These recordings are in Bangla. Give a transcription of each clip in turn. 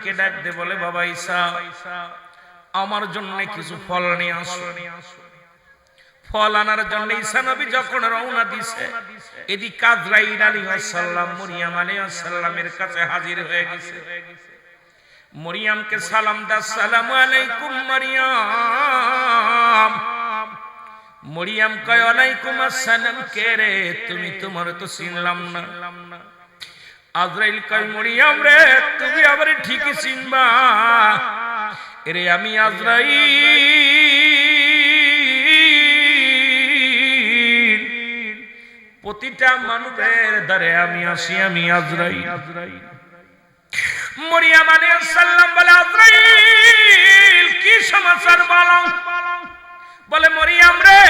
ঈসা নবীকে ডাক দে বলে, বাবা ঈসা, আমার জন্য কিছু ফল নিয়ে আসো। ফল আনার জন্য ঈসা নবী যখন রওনা দিছে, এদিক কাজরাইল আলাইহিস সালাম মরিয়াম আলাইহিস সালামের কাছে হাজির হয়ে গেছে। মরিয়ামকে সালাম দা, সালামু আলাইকুম মরিয়াম। মরিয়াম কয় আলাইকুম আসসালাম। কে রে? তুমি তোমার তো চিনলাম না। আজরাইল কয় মরিয়াম রে, তুমি আবার ঠিকই চিনবা। রে আমি আজরাইল। প্রতিটা মানুষের দ্বারে আমি আসি, আমি আজরাইল। মরিয়াম আলাইহিস সালাম বলে, আজরাইল, কি সমাচার বলো বলে মরিয়াম রে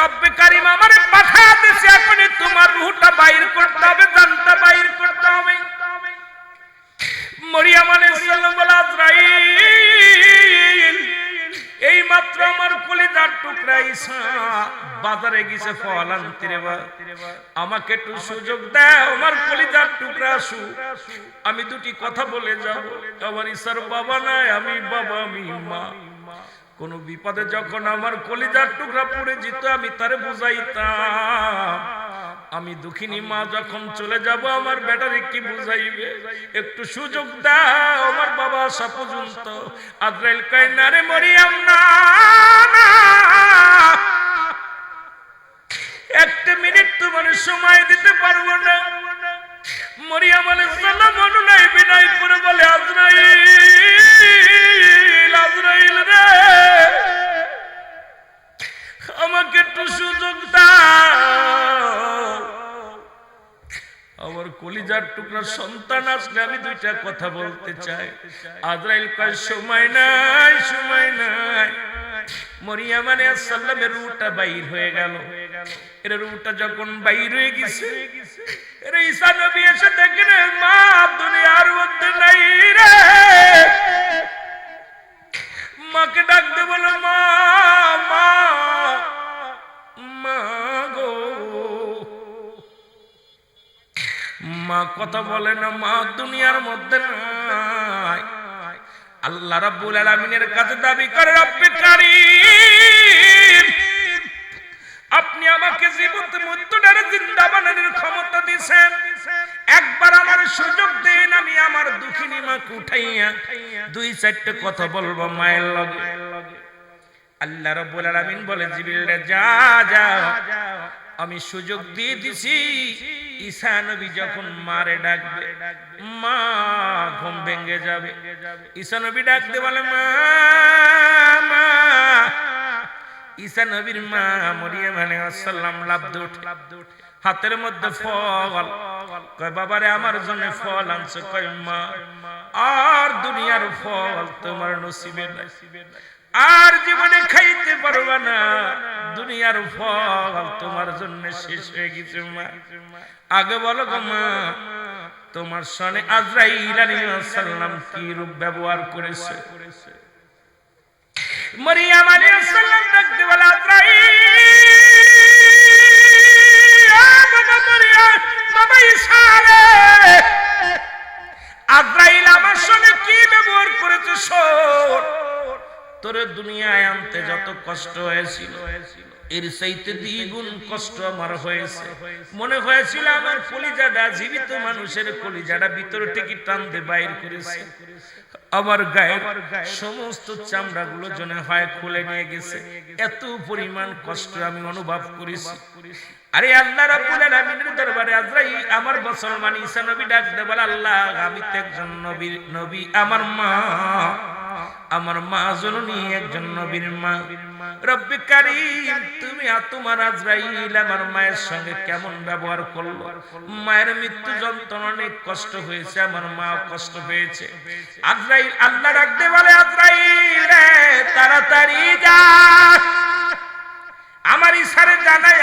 রব্বে কারিম আমারে পাঠা দিছে, এখনই তোমার রুহটা বাইর করতে হবে, জানটা বাইর করতে হবে। মরিয়াম আলাইহিস সালাম বলে আজরাইল এই মাত্র আমার কলিজার টুকরা ঈসা বাজারে গেছে ফল আনতে রে আমাকে একটু সুযোগ দাও, আমার কলিজার টুকরা আসু। আমি দুটি কথা বলে যাব। আমার ঈশার বাবা নাই, আমি বাবা, আমি মা। কোন বিপদে যখন আমার কলিজার টুকরা পড়ে যেত, আমি তারে বুঝাইতাম। আমি দুঃখিনী মা, যখন চলে যাব, আমার বেটারে কি বুঝাইবে? একটু সুযোগ দাও, আমার বাবা আসা পর্যন্ত। আদ্রাইল কয়, না রে মরিয়াম, না। একটা মিনিট তোমার সময় দিতে পারব না। মরিয়াম আলাইহিস সালাম অনুনয় বিনয় করে বলে, আজরাইল। আজরাইল রে। আমাকে একটু সুযোগ আমার কলিজার টুকরা সন্তান আসলে আমি দুইটা কথা বলতে চাই। আজরাইল কয়, সময় নাই সময় নাই। মরিয়াম আলাইহিস সালামের রুটা বাইর হয়ে গেল। এর রুটা যখন বাইর হয়ে গেছে, এর ঈসা নবী এসে দেখে রে মা, দুনিয়ার মধ্যে নাই রে। মাকে ডাকতে বলো, মা মা মা গো। মা কথা বলে না, মা দুনিয়ার মধ্যে নাই। আল্লাহ রাব্বুল আলামিনের কাছে দাবি করে, রব্বে কারীম, আপনি আমাকে জীবন্ত মৃত্যুটারে জিন্দা বানানোর ক্ষমতা দিছেন। একবার আমার সুযোগ দেন, আমি আমার দুঃখিনী মাকে উঠাইয়া দুই চারটে কথা বলব মায়ের লগে। আল্লাহ রাব্বুল আলামিন বলে জিবরিল রে যা যা, আমি সুযোগ দিয়ে দিছি। ঈসা নবী যখন মারে ডাকবে, মা, ঘুম ভেঙে যাবে। ঈসা নবী ডাকতে বলে, মা মা। ঈসা নবীর মা মরিয়াম আলাইহিস সালাম লাফতে উঠে। হাতের মধ্যে ফল বাবারে, আমার জন্য ফল আর দুনিয়ার ফল তোমার নসিবে আর জীবনে খাইতে পারবা না। দুনিয়ার ফল তোমার জন্য শেষ হয়ে গেছে, মা। আগে বলো গো, মা, তোমার সনে আজরাইল আলাইহিস সালাম কি রূপ ব্যবহার করেছে? মরিয়াম আলাইহিস সালাম ডাকতে বলে, আজরাইল মনে হয়েছিল আমার কলিজাটা, জীবিত মানুষের কলিজাটা ভিতর থেকে টানতে বাইর করেছে। আমার গায়ের সমস্ত চামড়া গুলো জনে হয় খুলে নিয়ে গেছে। এত পরিমাণ কষ্ট আমি অনুভব করেছি। আরে আল্লাহ রাব্বুল আলামিনের দরবারে আজরাই, আমার মুসলমান ঈসা নবী ডাক দে, বলে, আল্লাহ, আমি তো একজন নবী নবী, আমার মা আমার মা জননী, একজন নবীর মা। রব্বি কারীম, তুমি তোমার আজরাইল, আমার মায়ের সঙ্গে কেমন ব্যবহার করল? মায়ের মৃত্যু যন্ত্রণা অনেক কষ্ট হয়েছে, আমার মা কষ্ট পেয়েছে। আজরাইল, আল্লাহ রাখতে বলে, আজরাইল রে তাড়াতাড়ি যা। আমার ইশারে জানায়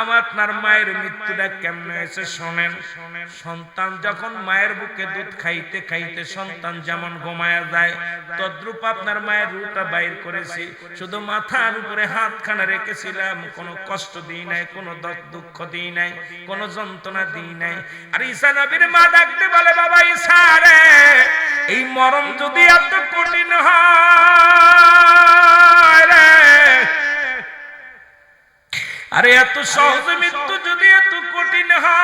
আমার আপনার মায়ের মৃত্যুটা কেমনে এসে শোনেন। সন্তান যখন মায়ের বুকে দুধ খাইতে খাইতে সন্তান যেমন ঘুমায়া যায়, তদ্রূপ আপনার মায়ের রুটা বাইর করেছি। শুধু মাথার উপরে হাতখানা রেখেছিলাম, কোনো কষ্ট দিই নাই, কোনো দুঃখ দিই নাই, কোনো যন্ত্রণা দিই নাই। আর ঈসা নবীর মা ডাকতে বলে, বাবা, ঈসা রে, এই মরণ যদি এত কঠিন হয় আরে এত সহজ মৃত্যু যদি এত কঠিন হয়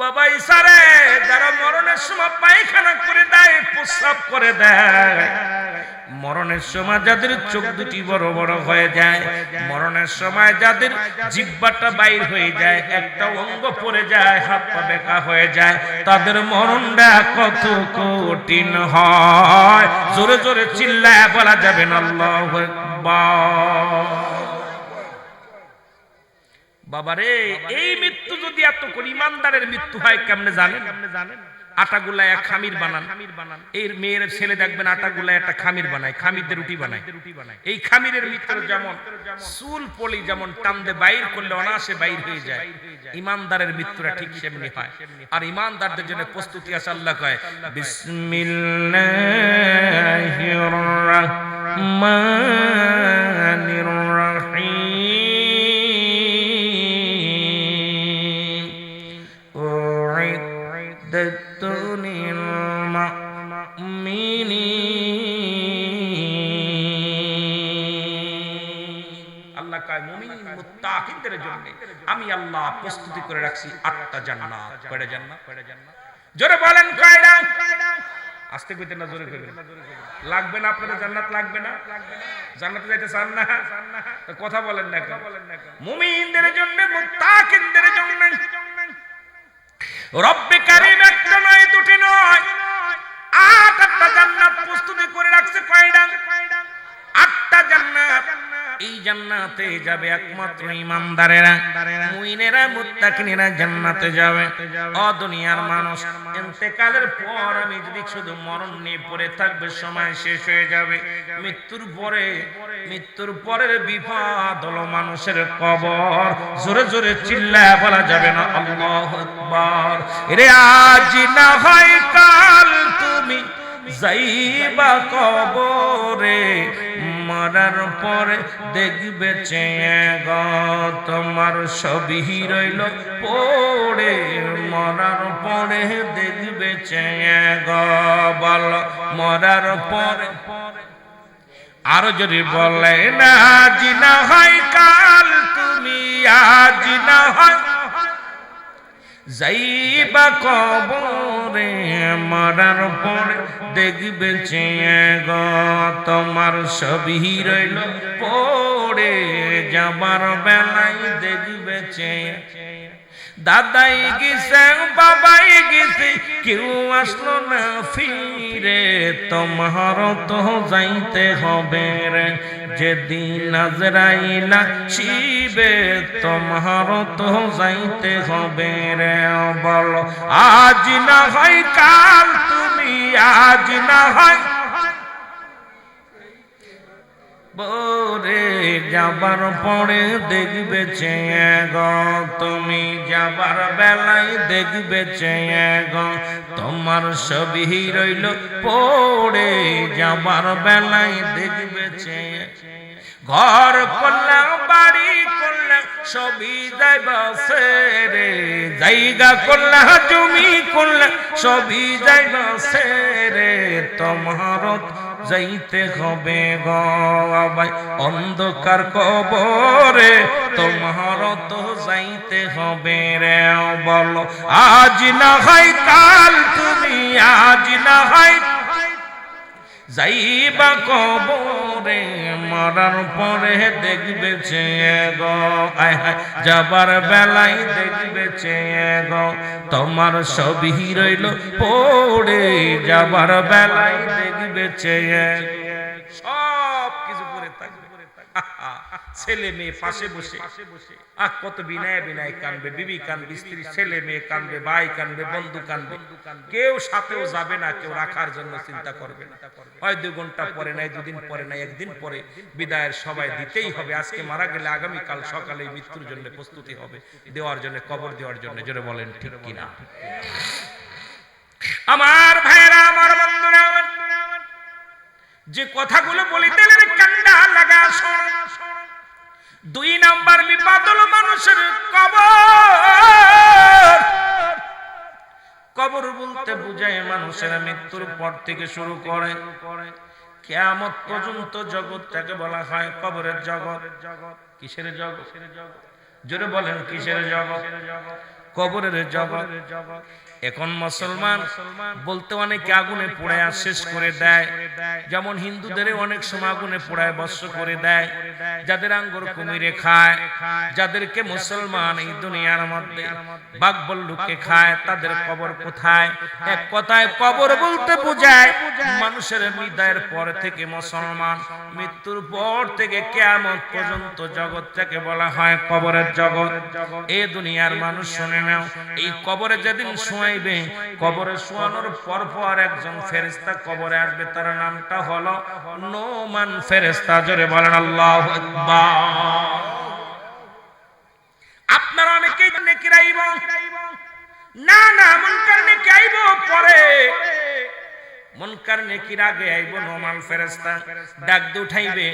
বাবা ইসারে যারা মরণের সময় পায়খানা করে দেয় প্রস্রাব করে দেয়। মরণের সময় যাদের চোখ দুটি বড় বড় হয়ে যায়, মরণের সময় যাদের জিব্বাটা বাইর হয়ে যায়, একটা অঙ্গ পড়ে যায়, হাত পা বেকা হয়ে যায়, তাদের মরণটা কত কঠিন হয়। জোরে জোরে চিল্লায় বলা যাবে না, আল্লাহ বাবারে, এই মৃত্যু যদি এত করে ইমানদারের মৃত্যু হয়, কেমনে জানেন জানেন? আটা গুলায় খামির বানান। এই মেয়ের ছেলে দেখবেন আটা গুলায় একটা খামির বানায় খামিরদের রুটি বানায়। এই খামিরের মৃত্যু যেমন চুল পলি যেমন টান্দে বাইর করলে অনাসে বাইর হয়ে যায়। ইমানদারের মৃত্যুটা ঠিক সেমনি হয়। আর ইমানদারদের জন্য প্রস্তুতি আছে আল্লাহ কয়। বিসমিল্লাহির রাহমানির মুত্তাকিনদের জন্য। আমি আল্লাহ প্রস্তুতি করে রাখছি আটটা জান্নাত। কয়টা জান্নাত? কয়টা জান্নাত জোরে বলেন কয়টা? আস্তে কইতে না, জোরে কইবেন। লাগবে না আপনাদের জান্নাত? লাগবে না? জান্নাতে যাইতে চান না? তো কথা বলেন না মুমিনদের জন্য, মুত্তাকিনদের জন্য। রব্বে কারিম একটা নয়, দুটি নয়। আট আটটা জান্নাত প্রস্তুতি করে রাখছে কয়টা? আটটা জান্নাত। এই জান্নাতে যাবে একমাত্র ইমানদারেরা মুইনেরা মুত্তাকিনেরা জান্নাতে যাবে। ও দুনিয়ার মানুষ ইন্তেকালের পর আমি যদি শুধু মরণ নিয়ে পড়ে থাকবে, সময় শেষ হয়ে যাবে। মৃত্যুর পরে, মৃত্যুর পরের বিপদ হলো মানুষের কবর। জোরে জোরে চিল্লায় বলা যাবে না, আল্লাহ আকবার। রে আজ না হয় কাল তুমি যাইবা কবরে মরার পরে দেখবে চেয়ে গ, তোমার সবই রইল পড়ে। মরার পরে দেখবে চেয়ে গ, বল মরার পরে। আরও যদি বলে, না, জিনা হয় কাল যাইবা কবরে মরার পরে দেখবে চেয়ে গ তোমার সবই রইল পড়ে যাবার বেলায় দেখবে চেয়ে দাদাই গেছে, বাবাই গেছে, কেউ আসলো না ফিরে। তোমার তো যাইতে হবে রে, যেদিন আজরাইলা শিবে, তোমার তো যাইতে হবে রে। বলো, আজ না হয় কাল তুমি, আজ না হয় বরে যাবার পরে দেখবে চেয়ে গ, তুমি যাবার বেলায় দেখবে চেয়ে গ। তোমার সবই রইল পড়ে, যাবার বেলায় দেখবে চেয়ে। ঘর করলাম বাড়ি করলাম সবই যাইবা রে জায়গা করলা জমি করলা সবই যাইবা সেরে। তোমার যাইতে হবে গাই অন্ধকার কবরে তোমার তো যাইতে হবে রে, বলো, আজ না হয় কাল তুমি, আজ না হয় যাইবা কবরে, মরার পরে দেখবে চেয়ে গো। হায়, যাবার বেলায় দেখবে চেয়ে গো। তোমার সবই রইল পড়ে, যাবার বেলায় দেখবে চেয়ে সব কিছু পরে থাকবে। ছেলে মেয়ে পাশে বসে। আহ, কত বিনায় বিনায় কানবে, বিবি কানবে, স্ত্রী, ছেলে মেয়ে কানবে, ভাই কানবে, বন্ধু কানবে। কেউ সাথেও যাবে না, কেউ রাখার জন্য চিন্তা করবে না। হয় দু ঘণ্টা পরে নাই, দুদিন পরে নাই, একদিন পরে বিদায়ের সবাই দিতেই হবে। আজকে মারা গেলে আগামীকাল সকালে মৃত্যুর জন্য প্রস্তুতি হবে, দেওয়ার জন্য, কবর দেওয়ার জন্য। জোরে বলেন, ঠিক কিনা? আমার ভাইয়েরা, আমার বন্ধুরা, আমার যে কথাগুলো বলিতে গেলে কান্না লাগা দুই নাম্বার বিপদ হলো মানুষের কবর। কবর বলতে বুঝায় মানুষের মৃত্যুর পর থেকে শুরু করে। কেয়ামত পর্যন্ত জগৎটাকে বলা হয় কবরের জগৎ। কিসের জগৎ? জোরে বলেন, কিসের জগৎ? কবরের জগৎ। এখন মুসলমান বলতে অনেকে আগুনে পোড়ায়, শেষ করে দেয়। যেমন হিন্দুদের অনেক সময় আগুনে পোড়ায়, বস্ত্র করে দেয়, যাদের আঙ্গুর কুমিরে খায়, যাদেরকে মুসলমান এই দুনিয়ার মধ্যে বাঘবল্লুকে খায়, তাদের কবর কোথায়? এক কথায় কবর বলতে বোঝায়, মানুষের হৃদয়ের পর থেকে মুসলমান, মৃত্যুর পর থেকে কেয়ামত পর্যন্ত জগৎটাকে বলা হয় কবরের জগৎ। এই দুনিয়ার মানুষ শুনে নাও, এই কবরে যেদিন শোয়াইবে কবরে শোয়ানোর পর পর একজন ফেরেস্তা কবরে আসবে, তার নামটা হলো নোমান ফেরেস্তা জোরে বলেন, আল্লাহ আপনার অনেকেই নেকি রাইব? না না মনকার কারণে আইব পরে। মনকার নেকির আগে আইব নোমান ফেরেস্তা ডাক দিয়ে উঠাইবে,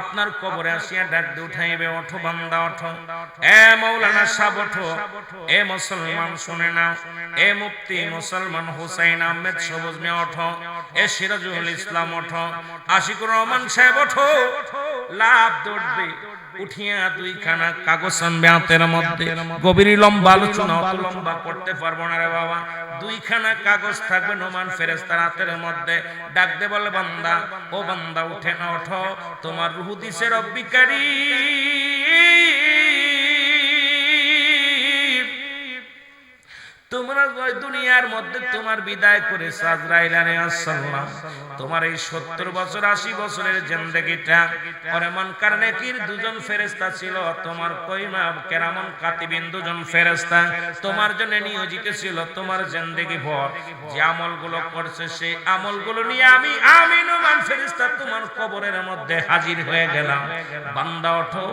আপনার কবরে আসিয়া ডাক দিয়ে উঠাইবে, ওঠো বান্দা, ওঠো। এ মৌলানা সাহেব, ওঠো। এ মুসলমান, শুনে নাও। এ মুফতি মুসলমান হুসাইন আহমেদ সবুজ মিয়া, ওঠো। এ সিরাজুল ইসলাম, ওঠো। আশিকুর রহমান সাহেব, ওঠো। লাভ দৌড়বে। উঠিয়া দুইখানা কাগজ আনবে হাতের মধ্যে। গভীর লম্বা আলোচনা, অত লম্বা করতে পারব না রে বাবা। দুইখানা কাগজ থাকবে নোমান ফেরেস্তার হাতের মধ্যে। ডাক দে বলে, বান্দা, ও বান্দা, উঠে না ওঠো। তোমার রুহু দিছে রব্বিকারী দুনিয়ার মধ্যে তোমার বিদায় করে সাজরাইল আলাইহিসসালাম। তোমার এই 70 বছর 80 বছরের কারণে কির দুজন ছিল, তোমার কইমা কেরামন কাতিবিন দুজন তোমার জন্য নিয়োজিত ছিল, তোমার ভর। যে আমলগুলো করছে, সেই আমলগুলো নিয়ে আমি তোমার কবরের মধ্যে হাজির হয়ে গেলাম। বান্দা ওঠো,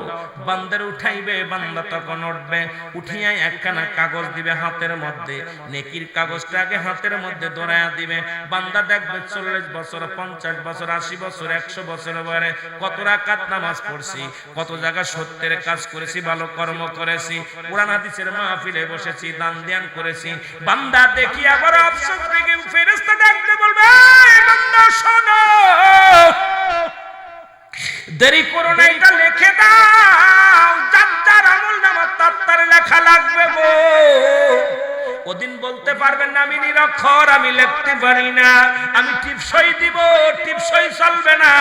বান্দার উঠাইবে, বান্দা তখন উঠবে। উঠিয়া একখানা কাগজ দিবে হাতের মধ্যে। নেকির কাগজটা আগে হাতের মধ্যে দৌড়াইয়া দিবে। বান্দা দেখবে চল্লিশ বছর, পঞ্চাশ বছর, আশি বছর, একশো বছর বয়সে কত রাকাত নামাজ পড়ছি, কত জায়গা সত্যের কাজ করেছি, ভালো কর্ম করেছি, কোরআন হাদিসের মাহফিলে বসেছি, দান ধ্যান করেছি। বান্দা দেখি আবার আফসোস দেখে ফেরেশতা ডাকতে বলবে, "এই বান্দা, শোনো। দেরি করো না, এটা লিখে দাও। যার যার আমল নামা তার লেখা লাগবে গো। ওদিন বলতে পারবেন না, আমি নিরক্ষর, আমি লিখতে পারি না, আমি টিপসই দিব, টিপসই চলবে না।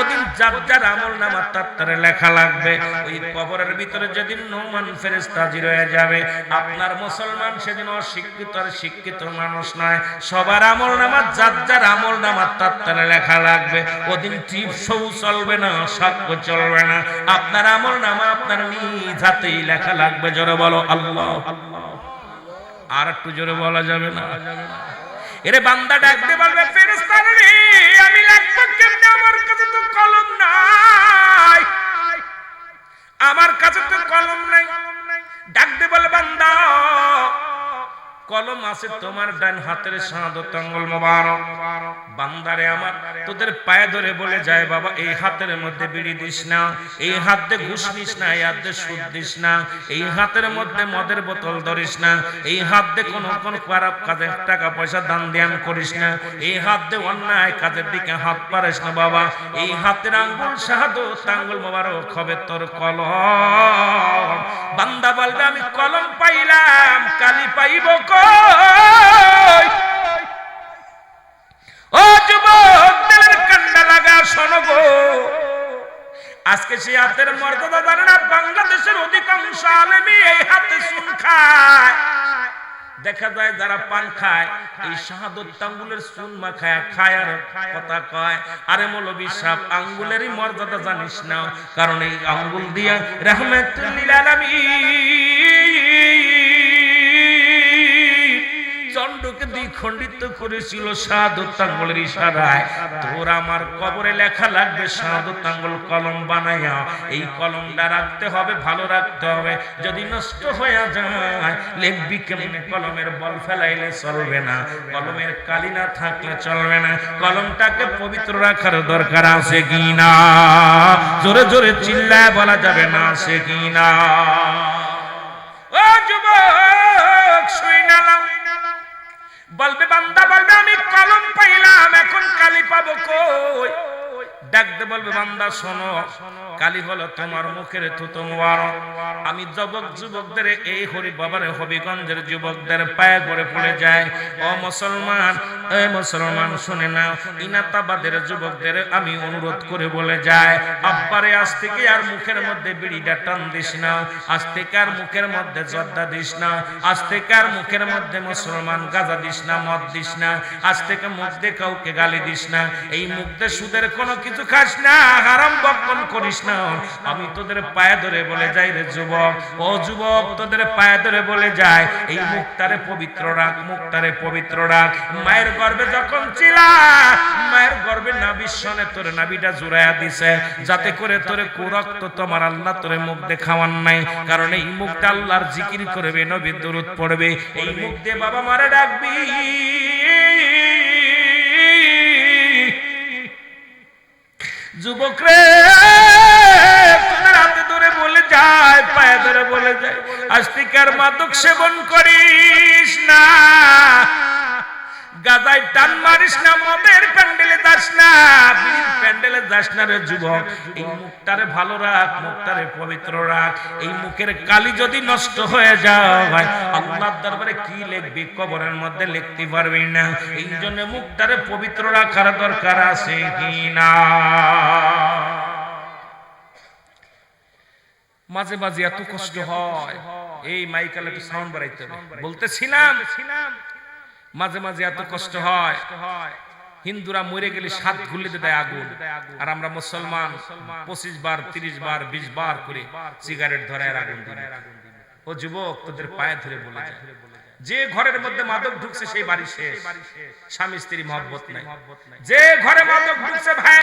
ওদিন যার যার আমল নামা, তার লেখা লাগবে। ওই কবরের ভিতরে যেদিন নোমান ফেরেশতা হাজির হয়ে যাবে, আপনার মুসলমান সেদিন অশিক্ষিত আর শিক্ষিত মানুষ নয়। সবার আমল নামা, যার যার আমল নামা, তার তার লেখা লাগবে। ওদিন টিপসও চলবে না, সাক্ষ্য চলবে না। আপনার আমল নামা, আপনার নিজ হাতেই লেখা লাগবে, জোরে বলো, আল্লাহ। আর একটু জোরে বলা যাবে না। এরে বান্দা ডাকতে পারবে, ফেরেশতা রে, আমি লাগবো কেমনে? আমার কাছে তো কলম নাই। আমার কাছে তো কলম নাই। ডাকতে বলে, বান্দা কলম আছে তোমার ডান হাতের শাহাদত আঙ্গুল মোবারক। বান্দারে আমার, তোদের পায়ে ধরে বলে যায়, বাবা, এই হাতের মধ্যে বিড়ি দিস না, এই হাতে ঘুষ নিস না, এই হাতে সুদ দিস না, এই হাতের মধ্যে মদের বোতল ধরিস না, এই হাত কোনো, কোন খারাপ কাজে টাকা পয়সা দান ধ্যান করিস না, এই হাত অন্যায় কাজের দিকে হাত পারিস না, বাবা, এই হাতের আঙ্গুল শাহাদত আঙ্গুল মোবারক হবে তোর কলম। বান্দা বলবে, আমি কলম পাইলাম, কালি পাইব কই? আজকে সেই হাতের মর্যাদা জানে না, বাংলাদেশের অধিকাংশ আলেমি এই হাতে খায়। দেখা যায় যারা পান খায়, এই শাহাদত আঙ্গুলের চুন খায় আর কথা কয়। আরে মৌলবী সাহেব, আঙ্গুলেরই মর্যাদা জানিস না, কারণ এই আঙ্গুল দিয়া রহমাতুল্লিল আলামিন চন্ডকে দ্বিখণ্ডিত করেছিল সাধুত্তাঙ্গলের ইশারায়। তোর আমার কবরে লেখা লাগবে সাধুত্তাঙ্গল কলম বানাইয়া। এই কলমটা রাখতে হবে, ভালো রাখতে হবে। যদি নষ্ট হয়ে যায়, লিখবি কেমনে? কলমের বল ফেলাইলে চলবে না। কলমের কালি না থাকলে চলবে না। কলমটাকে পবিত্র রাখার দরকার আছে কি না? জোরে জোরে চিল্লায় বলা যাবে না আছে কি না? ও যুবক, শুই নালাম বলবে বান্দা বলবে আমি কলম পাইলাম এখন কালি পাবো কই? ডাকতে বলবে বান্দা শোনো। কালি হলো তোমার মুখের থুতু মুবারক। আমি যুবক যুবকদের, এই হরি বাবার হবিগঞ্জের যুবকদের পায়ে গড়ে পড়ে যায়। ও মুসলমান, এ মুসলমান, শুনে নাও, ইনাতাবাদের যুবকদের আমি অনুরোধ করে বলে যায় আব্বারে, আজ থেকে আর মুখের মধ্যে বিড়িটা টান দিস না, আজ থেকে আর মুখের মধ্যে জর্দা দিস না, আজ থেকে আর মুখের মধ্যে মুসলমান গাজা দিস না, মদ দিস না, আজ থেকে মুখ দিয়ে কাউকে গালি দিস না, এই মুখ দিয়ে সুদের কোনো কিছু খাস না, হারাম বক্ষণ করিস না। আমি তোদের পায়ে ধরে বলে যাই রে যুবক। ও যুবক, তোদের পায়ে ধরে বলে যায় এই মুখটারে পবিত্র মুখটারে পবিত্র মায়ের যখন মায়ের তোর জুড়াইয়া দিছে। যাতে করে কুরক্ত তোমার আল্লাহ তোরে মুখ নাই। কারণ এই আল্লাহর জিকির করবে, নবীর দরুদ পড়বে। এই মুখ দিয়ে বাবা মারে ডাকবি। যুবক রে। যায় পায়ে ধরে বলে যায়, আস্তিকার মাদক সেবন করিস না। গাজায় টান মারিস না, মদের প্যান্ডেলে যাস না প্যান্ডেলে যাস না রে যুবক। এই মুখটারে ভালো রাখ, মুখটারে পবিত্র রাখ। এই মুখের কালি যদি নষ্ট হয়ে যায়, আল্লাহর দরবারে কি লিখবি? কবরের মধ্যে লিখতে পারবি না। এই জন্য মুখটারে পবিত্র রাখার দরকার আছে কি না? মাঝে মাঝে এত কষ্ট হয়। এই মাইকাল একটু সাউন্ড বাড়াইতে হবে। বলতেছিলাম মাঝে মাঝে এত কষ্ট হয়। হিন্দুরা মরে গেলে সাত ঘুরলে দেয় আগুন। আর আমরা মুসলমান পঁচিশ বার তিরিশ বার বিশ বার করে সিগারেট ধরায় আগুন ও যুবক তোদের পায়ে ধরে বলে যায়। যে ঘরের মধ্যে মাদক ঢুকছে সেই বাড়ি শেষ। স্বামী স্ত্রী মহব্বত নাই। যে ঘরে মাদক ঢুকছে ভাই।